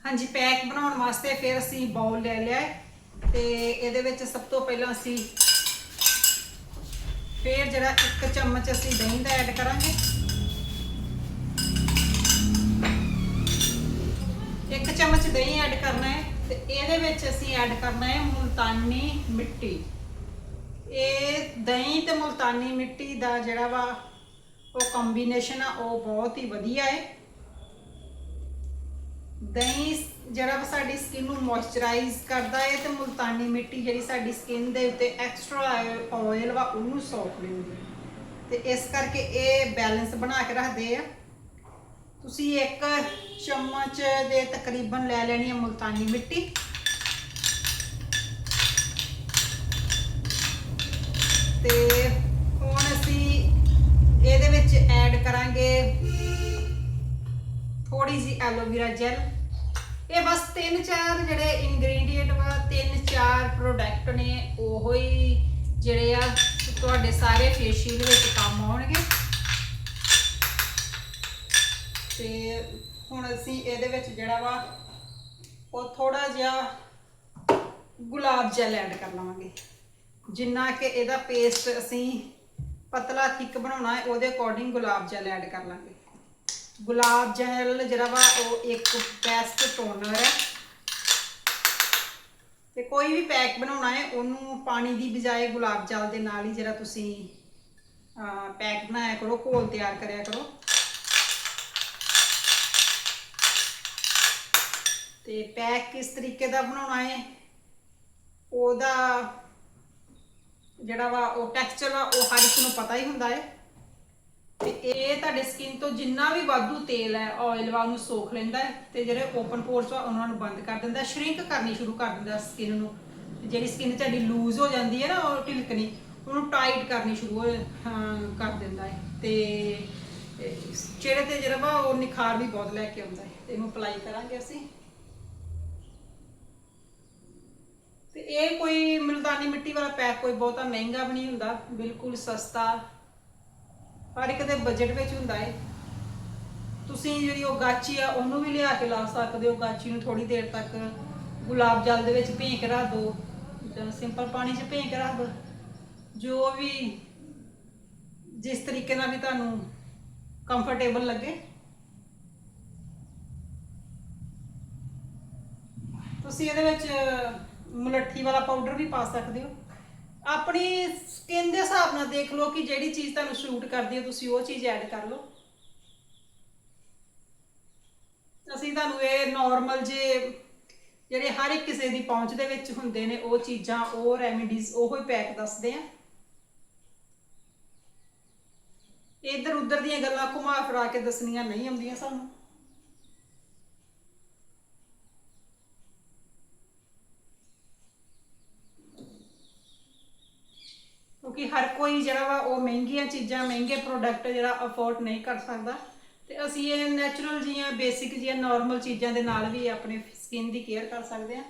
ਹਾਂਜੀ ਪੈਕ ਬਣਾਉਣ ਵਾਸਤੇ ਫਿਰ ਅਸੀਂ ਬਾਉਲ ਲੈ ਲਿਆ ਤੇ ਇਹਦੇ ਵਿੱਚ ਸਭ ਤੋਂ ਪਹਿਲਾਂ ਅਸੀਂ ਫਿਰ ਜਿਹੜਾ ਇੱਕ ਚਮਚ ਅਸੀਂ ਦਹੀਂ ਦਾ ਐਡ ਕਰਾਂਗੇ। ਦਹੀਂ ਐਡ ਕਰਨਾ ਹੈ ਤੇ ਇਹਦੇ ਵਿੱਚ ਅਸੀਂ ਐਡ ਕਰਨਾ ਹੈ ਮੁਲਤਾਨੀ ਮਿੱਟੀ। ਇਹ ਦਹੀਂ ਤੇ ਮੁਲਤਾਨੀ ਮਿੱਟੀ ਦਾ ਜਿਹੜਾ ਵਾ ਉਹ ਕੰਬੀਨੇਸ਼ਨ ਆ, ਉਹ ਬਹੁਤ ਹੀ ਵਧੀਆ ਹੈ। ਦਹੀਂ ਜਿਹੜਾ ਵਾ ਸਾਡੀ ਸਕਿਨ ਨੂੰ ਮੋਇਸਚਰਾਈਜ਼ ਕਰਦਾ ਹੈ ਤੇ ਮੁਲਤਾਨੀ ਮਿੱਟੀ ਜਿਹੜੀ ਸਾਡੀ ਸਕਿਨ ਦੇ ਉੱਤੇ ਐਕਸਟਰਾ ਆਇਲ ਵਾ, ਉਹਨੂੰ ਸੌਖ ਲੈਂਦੀ ਹੈ। ਤੇ ਇਸ ਕਰਕੇ ਇਹ ਬੈਲੈਂਸ ਬਣਾ ਕੇ ਰੱਖਦੇ ਆ। ਤੁਸੀਂ ਇੱਕ ਚਮਚ ਦੇ ਤਕਰੀਬਨ ਲੈ ਲੈਣੀ ਹੈ ਮੁਲਤਾਨੀ ਮਿੱਟੀ। ਤੇ ਹੁਣ ਅਸੀਂ ਇਹਦੇ ਵਿੱਚ ਐਡ ਕਰਾਂਗੇ ਥੋੜੀ ਜੀ ਐਲੋਵੇਰਾ ਜੈਲ। ਇਹ ਬਸ ਤਿੰਨ ਚਾਰ ਜਿਹੜੇ ਇੰਗਰੀਡੀਐਂਟ ਵਾ, ਤਿੰਨ ਚਾਰ ਪ੍ਰੋਡਕਟ ਨੇ, ਉਹੋ ਹੀ ਜਿਹੜੇ ਆ, ਤੁਹਾਡੇ ਸਾਰੇ ਫੇਸ਼ੀਅਲ ਵਿੱਚ ਕੰਮ ਆਉਣਗੇ। ਤੇ ਹੁਣ ਅਸੀਂ ਇਹਦੇ ਵਿੱਚ ਜਿਹੜਾ ਵਾ, ਉਹ ਥੋੜਾ ਜਿਹਾ ਗੁਲਾਬ ਜੈਲ ਐਡ ਕਰ ਲਵਾਂਗੇ। ਜਿੰਨਾ ਕਿ ਇਹਦਾ ਪੇਸਟ ਅਸੀਂ ਪਤਲਾ ਥਿੱਕ ਬਣਾਉਣਾ ਹੈ, ਉਹਦੇ ਅਕੋਰਡਿੰਗ ਗੁਲਾਬ ਜਲ ਐਡ ਕਰ ਲਾਂਗੇ। ਗੁਲਾਬ ਜੈਲ ਜਿਹੜਾ ਵਾ, ਉਹ ਇੱਕ ਬੈਸਟ ਟੋਨਰ ਹੈ। ਤੇ ਕੋਈ ਵੀ ਪੈਕ ਬਣਾਉਣਾ ਹੈ, ਉਹਨੂੰ ਪਾਣੀ ਦੀ ਬਜਾਏ ਗੁਲਾਬ ਜਲ ਦੇ ਨਾਲ ਹੀ ਜਿਹੜਾ ਤੁਸੀਂ ਪੈਕ ਬਣਾਇਆ ਕਰੋ, ਘੋਲ ਤਿਆਰ ਕਰਿਆ ਕਰੋ। ਤੇ ਪੈਕ ਕਿਸ ਤਰੀਕੇ ਦਾ ਬਣਾਉਣਾ ਹੈ ਉਹਦਾ ਜਿਹੜਾ ਵਾ, ਉਹ ਟੈਕਸਚਰ ਵਾ, ਉਹ ਹਰ ਇੱਕ ਨੂੰ ਪਤਾ ਹੀ ਹੁੰਦਾ ਹੈ ਤੇ ਇਹ ਤੁਹਾਡੇ ਸਕਿਨ ਤੋਂ ਜਿੰਨਾ ਵੀ ਵਾਧੂ ਤੇਲ ਹੈ ਆਇਲ ਵਾ, ਉਹਨੂੰ ਸੋਖ ਲੈਂਦਾ ਹੈ ਤੇ ਜਿਹੜੇ ਓਪਨ ਪੋਰਸ ਵਾ, ਉਹਨਾਂ ਨੂੰ ਬੰਦ ਕਰ ਦਿੰਦਾ ਸ਼ਰਿੰਕ ਕਰਨੀ ਸ਼ੁਰੂ ਕਰ ਦਿੰਦਾ ਸਕਿਨ ਨੂੰ। ਜਿਹੜੀ ਸਕਿਨ ਤੁਹਾਡੀ ਲੂਜ਼ ਹੋ ਜਾਂਦੀ ਹੈ ਨਾ, ਉਹ ਢਿਲਕਣੀ, ਉਹਨੂੰ ਟਾਈਟ ਕਰਨੀ ਸ਼ੁਰੂ ਹੋ ਕਰ ਦਿੰਦਾ ਹੈ ਤੇ ਤੇ ਚਿਹਰੇ ਤੇ ਜਿਹੜਾ ਵਾ, ਉਹ ਨਿਖਾਰ ਵੀ ਬਹੁਤ ਲੈ ਕੇ ਆਉਂਦਾ ਹੈ ਤੇ ਇਹਨੂੰ ਅਪਲਾਈ ਕਰਾਂਗੇ ਅਸੀਂ। ਤੇ ਇਹ ਕੋਈ ਮਲਦਾਨੀ ਮਿੱਟੀ ਵਾਲਾ ਪੈਕ ਕੋਈ ਬਹੁਤਾ ਮਹਿੰਗਾ ਵੀ ਨਹੀਂ ਹੁੰਦਾ, ਬਿਲਕੁਲ ਸਸਤਾ। ਹਰ ਇੱਕ ਦੇ ਬਜਟ ਵਿੱਚ ਹੁੰਦਾ ਹੈ ਤੁਸੀਂ ਜਿਹੜੀ ਉਹ ਗਾਚੀ ਆ, ਉਹਨੂੰ ਵੀ ਲਿਆ ਕੇ ਲਾ ਸਕਦੇ ਹੋ, ਗਾਚੀ ਨੂੰ ਥੋੜੀ ਦੇਰ ਤੱਕ ਗੁਲਾਬ ਜਲ ਦੇ ਵਿੱਚ ਭੇਂ ਕੇ ਰੱਖ ਦਿਓ ਜਾਂ ਸਿੰਪਲ ਪਾਣੀ 'ਚ ਭੇਂ ਕੇ ਰੱਖ ਦਿਓ ਜੋ ਵੀ ਜਿਸ ਤਰੀਕੇ ਨਾਲ ਵੀ ਤੁਹਾਨੂੰ ਕੰਫਰਟੇਬਲ ਲੱਗੇ। ਤੁਸੀਂ ਇਹਦੇ ਵਿੱਚ ਮਲੱਠੀ ਵਾਲਾ ਪਾਊਡਰ ਵੀ ਪਾ ਸਕਦੇ ਹੋ। ਆਪਣੀ ਸਕਿਨ ਦੇ ਹਿਸਾਬ ਨਾਲ ਦੇਖ ਲਓ ਕਿ ਜਿਹੜੀ ਚੀਜ਼ ਤੁਹਾਨੂੰ ਸੂਟ ਕਰਦੀ ਹੈ, ਤੁਸੀਂ ਉਹ ਚੀਜ਼ ਐਡ ਕਰ ਲਓ। ਅਸੀਂ ਤੁਹਾਨੂੰ ਇਹ ਨਾਰਮਲ ਜੇ ਜਿਹੜੇ ਹਰ ਇੱਕ ਕਿਸੇ ਦੀ ਪਹੁੰਚ ਦੇ ਵਿੱਚ ਹੁੰਦੇ ਨੇ, ਉਹ ਚੀਜ਼ਾਂ, ਉਹ ਰੈਮੇਡੀਜ਼ ਉਹੋ ਹੀ ਪੈਕ ਦੱਸਦੇ ਆ। ਇੱਧਰ ਉੱਧਰ ਦੀਆਂ ਗੱਲਾਂ ਘੁਮਾ ਫਿਰਾ ਕੇ ਦੱਸਣੀਆਂ ਨਹੀਂ ਆਉਂਦੀਆਂ ਸਾਨੂੰ। ਕਿਉਂਕਿ ਹਰ ਕੋਈ ਜਿਹੜਾ ਵਾ ਉਹ ਮਹਿੰਗੀਆਂ ਚੀਜ਼ਾਂ, ਮਹਿੰਗੇ ਪ੍ਰੋਡਕਟ ਜਿਹੜਾ ਅਫੋਰਡ ਨਹੀਂ ਕਰ ਸਕਦਾ। ਤੇ ਅਸੀਂ ਇਹ ਨੈਚੁਰਲ ਜੀਆਂ ਬੇਸਿਕ ਜੀਆਂ ਨਾਰਮਲ ਚੀਜ਼ਾਂ ਦੇ ਨਾਲ ਵੀ ਆਪਣੇ ਸਕਿਨ ਦੀ ਕੇਅਰ ਕਰ ਸਕਦੇ ਹਾਂ।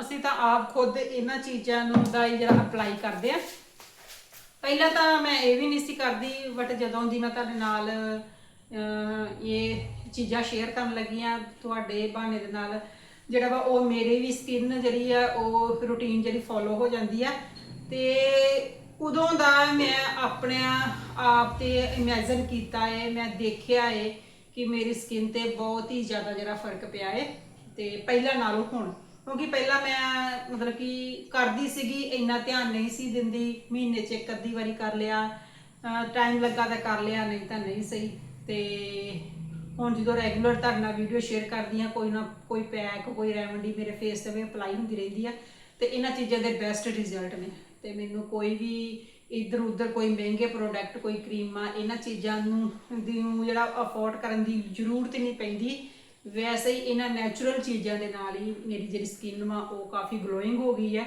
ਅਸੀਂ ਤਾਂ ਆਪ ਖੁਦ ਇਹਨਾਂ ਚੀਜ਼ਾਂ ਨੂੰ ਦਾ ਹੀ ਜਿਹੜਾ ਅਪਲਾਈ ਕਰਦੇ ਆ ਪਹਿਲਾਂ ਤਾਂ ਮੈਂ ਇਹ ਵੀ ਨਹੀਂ ਸੀ ਕਰਦੀ ਬਟ ਜਦੋਂ ਦੀ ਮੈਂ ਤੁਹਾਡੇ ਨਾਲ ਇਹ ਚੀਜ਼ਾਂ ਸ਼ੇਅਰ ਕਰਨ ਲੱਗੀ ਆ ਤੁਹਾਡੇ ਬਹਾਨੇ ਦੇ ਨਾਲ। ਜਿਹੜਾ ਵਾ ਉਹ ਮੇਰੇ ਵੀ ਸਕਿਨ ਜਿਹੜੀ ਆ, ਉਹ ਰੂਟੀਨ ਜਿਹੜੀ ਫੋਲੋ ਹੋ ਜਾਂਦੀ ਆ। ਤੇ ਉਦੋਂ ਦਾ ਮੈਂ ਆਪਣੇ ਆਪ ਤੇ ਇਮੇਜਿਨ ਕੀਤਾ ਹੈ ਮੈਂ ਦੇਖਿਆ ਏ ਕਿ ਮੇਰੀ ਸਕਿਨ ਤੇ ਬਹੁਤ ਹੀ ਜ਼ਿਆਦਾ ਜਿਹੜਾ ਫ਼ਰਕ ਪਿਆ ਹੈ ਤੇ ਪਹਿਲਾਂ ਨਾਲੋਂ ਹੁਣ, ਕਿਉਂਕਿ ਪਹਿਲਾਂ ਮੈਂ ਮਤਲਬ ਕਿ ਕਰਦੀ ਸੀਗੀ, ਇੰਨਾ ਧਿਆਨ ਨਹੀਂ ਸੀ ਦਿੰਦੀ। ਮਹੀਨੇ 'ਚ ਇੱਕ ਅੱਧੀ ਵਾਰੀ ਕਰ ਲਿਆ। ਟਾਈਮ ਲੱਗਾ ਤਾਂ ਕਰ ਲਿਆ, ਨਹੀਂ ਤਾਂ ਨਹੀਂ ਸਹੀ। ਤੇ ਹੁਣ ਜਦੋਂ ਰੈਗੂਲਰ ਤੁਹਾਡੇ ਨਾਲ ਵੀਡੀਓ ਸ਼ੇਅਰ ਕਰਦੀ ਆ ਕੋਈ ਨਾ ਕੋਈ ਪੈਕ ਕੋਈ ਰੈਮਡੀ ਮੇਰੇ ਫੇਸ ਤੇ ਵੀ ਅਪਲਾਈ ਹੁੰਦੀ ਰਹਿੰਦੀ ਆ ਤੇ ਇਹਨਾਂ ਚੀਜ਼ਾਂ ਦੇ ਬੈਸਟ ਰਿਜ਼ਲਟ ਨੇ। ਤੇ ਮੈਨੂੰ ਕੋਈ ਵੀ ਇੱਧਰ ਉੱਧਰ ਕੋਈ ਮਹਿੰਗੇ ਪ੍ਰੋਡਕਟ ਕੋਈ ਕਰੀਮਾਂ, ਇਹਨਾਂ ਚੀਜ਼ਾਂ ਨੂੰ, ਦੀ ਨੂੰ ਜਿਹੜਾ ਅਫੋਰਡ ਕਰਨ ਦੀ ਜ਼ਰੂਰਤ ਨਹੀਂ ਪੈਂਦੀ। ਵੈਸੇ ਹੀ ਇਹਨਾਂ ਨੈਚੁਰਲ ਚੀਜ਼ਾਂ ਦੇ ਨਾਲ ਹੀ ਮੇਰੀ ਜਿਹੜੀ ਸਕਿਨ ਵਾ, ਉਹ ਕਾਫੀ ਗਲੋਇੰਗ ਹੋ ਗਈ ਹੈ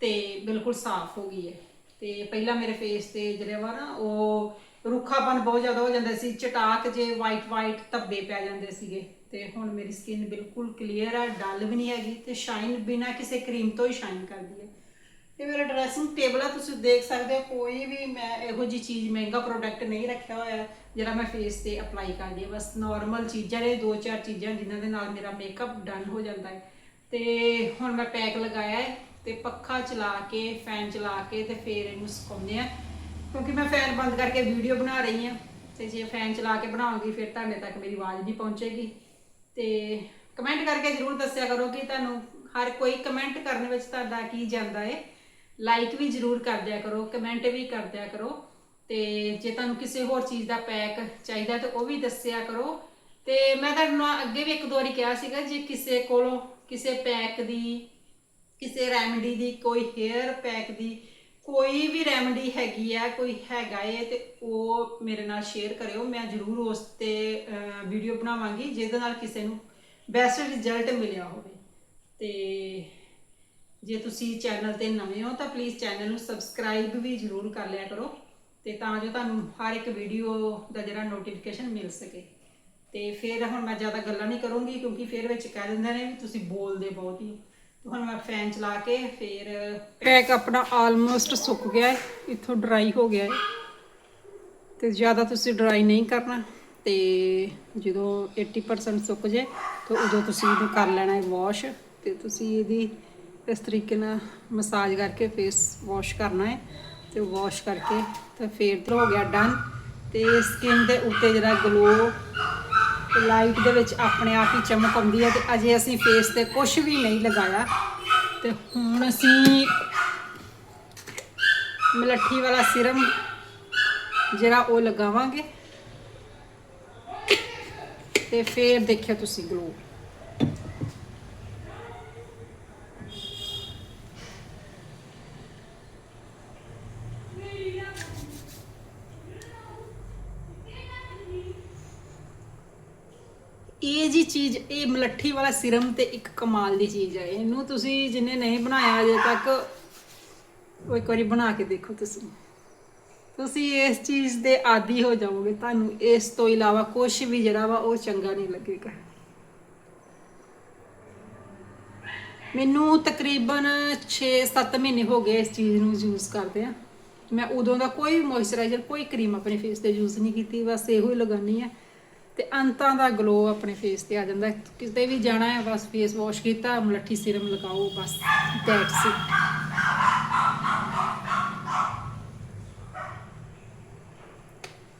ਤੇ ਬਿਲਕੁਲ ਸਾਫ਼ ਹੋ ਗਈ ਹੈ। ਤੇ ਪਹਿਲਾਂ ਮੇਰੇ ਫੇਸ ਤੇ ਜਿਹੜਾ ਵਾ ਨਾ, ਉਹ ਰੁੱਖਾਪਨ ਬਹੁਤ ਜ਼ਿਆਦਾ ਹੋ ਜਾਂਦਾ ਸੀ, ਚਟਾਕ ਜੇ ਵਾਈਟ ਵਾਈਟ ਧੱਬੇ ਪੈ ਜਾਂਦੇ ਸੀਗੇ। ਤੇ ਹੁਣ ਮੇਰੀ ਸਕਿਨ ਬਿਲਕੁਲ ਕਲੀਅਰ ਹੈ ਡਲ ਵੀ ਨਹੀਂ ਹੈਗੀ ਤੇ ਸ਼ਾਈਨ ਬਿਨਾ ਕਿਸੇ ਕਰੀਮ ਤੋਂ ਹੀ ਸ਼ਾਈਨ ਕਰਦੀ ਹੈ। ਇਹ ਮੇਰਾ ਡਰੈਸਿੰਗ ਟੇਬਲ ਆ, ਤੁਸੀਂ ਦੇਖ ਸਕਦੇ ਹੋ, ਕੋਈ ਵੀ ਮੈਂ ਇਹੋ ਜੀ ਚੀਜ਼, ਮਹਿੰਗਾ ਪ੍ਰੋਡਕਟ ਨਹੀਂ ਰੱਖਿਆ ਹੋਇਆ, ਜਿਹੜਾ ਮੈਂ ਫੇਸ ਤੇ ਅਪਲਾਈ ਕਰਦੀ ਹਾਂ। ਬਸ ਨਾਰਮਲ ਚੀਜ਼ਾਂ ਨੇ, ਦੋ ਚਾਰ ਚੀਜ਼ਾਂ ਜਿਨ੍ਹਾਂ ਦੇ ਨਾਲ ਮੇਰਾ ਮੇਕਅਪ ਡਨ ਹੋ ਜਾਂਦਾ ਹੈ। ਤੇ ਹੁਣ ਮੈਂ ਪੈਕ ਲਗਾਇਆ ਹੈ ਤੇ ਪੱਖਾ ਚਲਾ ਕੇ ਫੈਨ ਚਲਾ ਕੇ ਤੇ ਫੇਰ ਇਹਨੂੰ ਸੁਕਾਉਂਦੇ ਆ ਕਿਉਂਕਿ ਮੈਂ ਫੈਨ ਬੰਦ ਕਰਕੇ ਵੀਡੀਓ ਬਣਾ ਰਹੀ ਹਾਂ ਤੇ ਜੇ ਫੈਨ ਚਲਾ ਕੇ ਬਣਾਉਂਗੀ, ਫਿਰ ਤੁਹਾਡੇ ਤੱਕ ਮੇਰੀ ਆਵਾਜ਼ ਨਹੀਂ ਪਹੁੰਚੇਗੀ। ਤੇ ਕਮੈਂਟ ਕਰਕੇ ਜਰੂਰ ਦੱਸਿਆ ਕਰੋ ਕਿ ਤੁਹਾਨੂੰ ਹਰ ਕੋਈ ਕਮੈਂਟ ਕਰਨ ਵਿੱਚ ਤੁਹਾਡਾ ਕੀ ਜਾਂਦਾ ਹੈ ਲਾਈਕ ਵੀ ਜਰੂਰ ਕਰ ਦਿਆ ਕਰੋ ਕਮੈਂਟ ਵੀ ਕਰ ਦਿਆ ਕਰੋ। ਤੇ ਜੇ ਤੁਹਾਨੂੰ ਕਿਸੇ ਹੋਰ ਚੀਜ਼ ਦਾ ਪੈਕ ਚਾਹੀਦਾ ਤਾਂ ਉਹ ਵੀ ਦੱਸਿਆ ਕਰੋ। ਤੇ ਮੈਂ ਤੁਹਾਨੂੰ ਅੱਗੇ ਵੀ ਇੱਕ ਦੋ ਵਾਰੀ ਕਿਹਾ ਸੀਗਾ, ਜੇ ਕਿਸੇ ਕੋਲੋਂ ਕਿਸੇ ਪੈਕ ਦੀ, ਕਿਸੇ ਰੈਮਡੀ ਦੀ, ਕੋਈ ਹੇਅਰ ਪੈਕ ਦੀ ਕੋਈ ਵੀ ਰੈਮਡੀ ਹੈਗੀ ਆ, ਕੋਈ ਹੈਗਾ ਏ, ਤੇ ਉਹ ਮੇਰੇ ਨਾਲ ਸ਼ੇਅਰ ਕਰਿਓ। ਮੈਂ ਜਰੂਰ ਉਸ ਤੇ ਵੀਡੀਓ ਬਣਾਵਾਂਗੀ, ਜਿਹਦੇ ਨਾਲ ਕਿਸੇ ਨੂੰ ਬੈਸਟ ਰਿਜ਼ਲਟ ਮਿਲਿਆ ਹੋਵੇ। ਤੇ ਜੇ ਤੁਸੀਂ ਚੈਨਲ ਤੇ ਨਵੇਂ ਹੋ, ਤਾਂ ਪਲੀਜ਼ ਚੈਨਲ ਨੂੰ ਸਬਸਕ੍ਰਾਈਬ ਵੀ ਜਰੂਰ ਕਰ ਲਿਆ ਕਰੋ। ਤੇ ਤਾਂ ਜੋ ਤੁਹਾਨੂੰ ਹਰ ਇੱਕ ਵੀਡੀਓ ਦਾ ਜਿਹੜਾ ਨੋਟੀਫਿਕੇਸ਼ਨ ਮਿਲ ਸਕੇ। ਤੇ ਫਿਰ ਹੁਣ ਮੈਂ ਜ਼ਿਆਦਾ ਗੱਲਾਂ ਨਹੀਂ ਕਰੂੰਗੀ, ਕਿਉਂਕਿ ਫਿਰ ਵਿੱਚ ਕਹਿ ਦਿੰਦੇ ਨੇ ਵੀ ਤੁਸੀਂ ਬੋਲਦੇ ਬਹੁਤ ਹੀ। ਹੁਣ ਮੈਂ ਫੈਨ ਚਲਾ ਕੇ ਫਿਰ ਪੈਕ ਆਪਣਾ ਆਲਮੋਸਟ ਸੁੱਕ ਗਿਆ ਹੈ, ਇੱਥੋਂ ਡਰਾਈ ਹੋ ਗਿਆ ਹੈ। ਤੇ ਜ਼ਿਆਦਾ ਤੁਸੀਂ ਡਰਾਈ ਨਹੀਂ ਕਰਨਾ ਤੇ ਜਦੋਂ 80% ਸੁੱਕ ਜੇ ਤਾਂ ਉਦੋਂ ਤੁਸੀਂ ਇਹਨੂੰ ਕਰ ਲੈਣਾ ਹੈ ਵਾਸ਼ ਤੇ ਤੁਸੀਂ ਇਹਦੀ ਇਸ ਤਰੀਕੇ ਨਾਲ ਮਸਾਜ ਕਰਕੇ ਫੇਸ ਵਾਸ਼ ਕਰਨਾ ਹੈ ਤੇ ਵਾਸ਼ ਕਰਕੇ ਤਾਂ ਫੇਰ ਤਾਂ ਹੋ ਗਿਆ ਡਨ ਤੇ ਸਕਿਨ ਦੇ ਉੱਤੇ ਜਿਹੜਾ ਗਲੋ ਲਾਈਟ ਦੇ ਵਿੱਚ ਆਪਣੇ ਆਪ ਹੀ ਚਮਕ ਆਉਂਦੀ ਹੈ ਤੇ ਅਜੇ ਅਸੀਂ ਫੇਸ ਤੇ ਕੁਝ ਵੀ ਨਹੀਂ ਲਗਾਇਆ। ਤੇ ਹੁਣ ਅਸੀਂ ਮਲੱਠੀ ਵਾਲਾ ਸਿਰਮ ਜਿਹੜਾ ਉਹ ਲਗਾਵਾਂਗੇ। ਤੇ ਫੇਰ ਦੇਖਿਓ ਤੁਸੀਂ ਗਲੋ ਇਹ ਜੀ ਚੀਜ਼, ਇਹ ਮਲੱਠੀ ਵਾਲਾ ਸਿਰਮ ਤੇ ਇੱਕ ਕਮਾਲ ਦੀ ਚੀਜ਼ ਹੈ ਇਹਨੂੰ ਤੁਸੀਂ ਜਿੰਨੇ ਨਹੀਂ ਬਣਾਇਆ ਅਜੇ ਤੱਕ, ਉਹ ਇੱਕ ਵਾਰੀ ਬਣਾ ਕੇ ਦੇਖੋ ਤੁਸੀਂ। ਤੁਸੀਂ ਇਸ ਚੀਜ਼ ਦੇ ਆਦੀ ਹੋ ਜਾਓਗੇ। ਤੁਹਾਨੂੰ ਇਸ ਤੋਂ ਇਲਾਵਾ ਕੁਝ ਵੀ ਜਿਹੜਾ ਵਾ ਉਹ ਚੰਗਾ ਨਹੀਂ ਲੱਗੇਗਾ। ਮੈਨੂੰ ਤਕਰੀਬਨ 6-7 ਮਹੀਨੇ ਹੋ ਗਏ ਇਸ ਚੀਜ਼ ਨੂੰ ਯੂਜ਼ ਕਰਦੇ ਆ। ਮੈਂ ਉਦੋਂ ਦਾ ਕੋਈ ਮੋਇਸਚਰਾਈਜ਼ਰ ਕੋਈ ਕਰੀਮ ਆਪਣੇ ਫੇਸ ਤੇ ਯੂਜ਼ ਨਹੀਂ ਕੀਤੀ। ਬਸ ਇਹੋ ਹੀ ਲਗਾਨੀ ਆ। ਤੇ ਅੰਤਾਂ ਦਾ ਗਲੋ ਆਪਣੇ ਫੇਸ ਤੇ ਆ ਜਾਂਦਾ। ਕਿਤੇ ਵੀ ਜਾਣਾ ਹੈ, ਬਸ ਫੇਸ ਵਾਸ਼ ਕੀਤਾ, ਮਲੱਠੀ ਸਿਰਮ ਲਗਾਓ, ਬਸ ਦੈਟਸ ਇਟ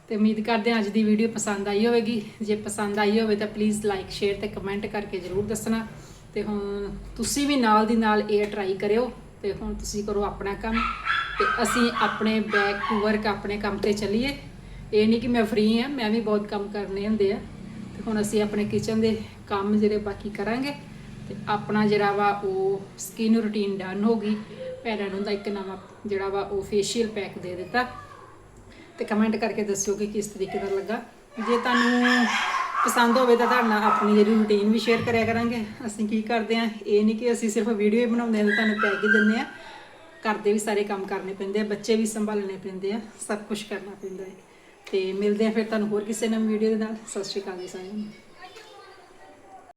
ਤੇ ਉਮੀਦ ਕਰਦੇ ਹਾਂ ਅੱਜ ਦੀ ਵੀਡੀਓ ਪਸੰਦ ਆਈ ਹੋਵੇਗੀ। ਜੇ ਪਸੰਦ ਆਈ ਹੋਵੇ ਤਾਂ ਪਲੀਜ਼ ਲਾਈਕ ਸ਼ੇਅਰ ਤੇ ਕਮੈਂਟ ਕਰਕੇ ਜਰੂਰ ਦੱਸਣਾ। ਤੇ ਹੁਣ ਤੁਸੀਂ ਵੀ ਨਾਲ ਦੀ ਨਾਲ ਇਹ ਟਰਾਈ ਕਰਿਓ। ਤੇ ਹੁਣ ਤੁਸੀਂ ਕਰੋ ਆਪਣਾ ਕੰਮ। ਤੇ ਅਸੀਂ ਆਪਣੇ ਬੈਕ ਟੂ ਵਰਕ ਆਪਣੇ ਕੰਮ ਤੇ ਚੱਲੀਏ। ਇਹ ਨਹੀਂ ਕਿ ਮੈਂ ਫ੍ਰੀ ਆ ਮੈਂ ਵੀ ਬਹੁਤ ਕੰਮ ਕਰਨੇ ਹੁੰਦੇ ਆ। ਤੇ ਹੁਣ ਅਸੀਂ ਆਪਣੇ ਕਿਚਨ ਦੇ ਕੰਮ ਜਿਹੜੇ ਬਾਕੀ ਕਰਾਂਗੇ ਤੇ ਆਪਣਾ ਜਿਹੜਾ ਵਾ ਉਹ ਸਕਿਨ ਰੂਟੀਨ ਡਨ ਹੋ ਗਈ। ਭੈਣਾਂ ਨੂੰ ਦਾ ਇੱਕ ਨਵਾਂ ਜਿਹੜਾ ਵਾ ਉਹ ਫੇਸ਼ੀਅਲ ਪੈਕ ਦੇ ਦਿੱਤਾ। ਤੇ ਕਮੈਂਟ ਕਰਕੇ ਦੱਸਿਓ ਕਿ ਕਿਸ ਤਰੀਕੇ ਦਾ ਲੱਗਾ। ਜੇ ਤੁਹਾਨੂੰ ਪਸੰਦ ਹੋਵੇ ਤਾਂ ਤੁਹਾਡੇ ਨਾਲ ਆਪਣੀ ਜਿਹੜੀ ਰੂਟੀਨ ਵੀ ਸ਼ੇਅਰ ਕਰਿਆ ਕਰਾਂਗੇ। ਅਸੀਂ ਕੀ ਕਰਦੇ ਆ ਇਹ ਨਹੀਂ ਕਿ ਅਸੀਂ ਸਿਰਫ ਵੀਡੀਓ ਹੀ ਬਣਾਉਂਦੇ ਹਾਂ ਤੇ ਤੁਹਾਨੂੰ ਪੈਕ ਹੀ ਦਿੰਦੇ ਆ ਕਰਦੇ ਵੀ ਸਾਰੇ ਕੰਮ ਕਰਨੇ ਪੈਂਦੇ ਆ, ਬੱਚੇ ਵੀ ਸੰਭਾਲਣੇ ਪੈਂਦੇ ਆ, ਸਭ ਕੁਝ ਕਰਨਾ ਪੈਂਦਾ ਹੈ। ਤੇ ਮਿਲਦੇ ਆ ਫਿਰ ਤੁਹਾਨੂੰ ਹੋਰ ਕਿਸੇ ਨਵੀਂ ਵੀਡੀਓ ਦੇ ਨਾਲ। ਸਤਿ ਸ਼੍ਰੀ ਅਕਾਲ ਜੀ ਸਾਰਿਆਂ ਨੂੰ।